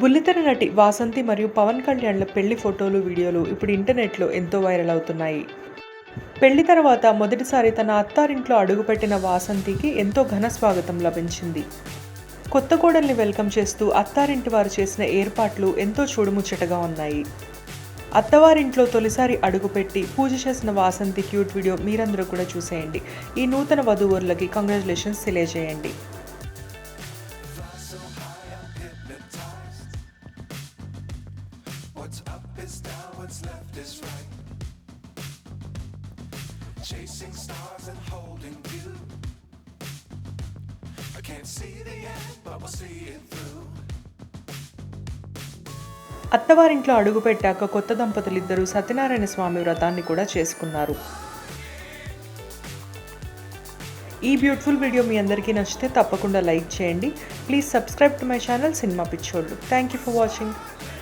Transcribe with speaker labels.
Speaker 1: బుల్లితెర నటి వాసంతి మరియు పవన్ కళ్యాణ్ల పెళ్లి ఫోటోలు వీడియోలు ఇప్పుడు ఇంటర్నెట్లో ఎంతో వైరల్ అవుతున్నాయి పెళ్లి తర్వాత మొదటిసారి తన అత్తారింట్లో అడుగుపెట్టిన వాసంతికి ఎంతో ఘన స్వాగతం లభించింది కొత్త కోడల్ని వెల్కమ్ చేస్తూ అత్తారింటి వారు చేసిన ఏర్పాట్లు ఎంతో చూడుముచ్చటగా ఉన్నాయి అత్తవారింట్లో తొలిసారి అడుగుపెట్టి పూజ చేసిన వాసంతి క్యూట్ వీడియో మీరందరూ కూడా చూసేయండి ఈ నూతన వధువరులకి కంగ్రాచులేషన్స్ తెలియజేయండి What's up is down, what's left is right. Chasing stars and holding you. I can't see the end, but we'll see it through. అత్తవారింట్లో అడుగుపెట్టాక కొత్త దంపతులిద్దరూ సత్యనారాయణ స్వామి వ్రతాన్ని కూడా చేసుకున్నారు ఈ బ్యూటిఫుల్ వీడియో మీ అందరికీ నచ్చితే తప్పకుండా లైక్ చేయండి please subscribe to my channel cinema పిచ్చోళ్ళు థ్యాంక్ యూ ఫర్ వాచింగ్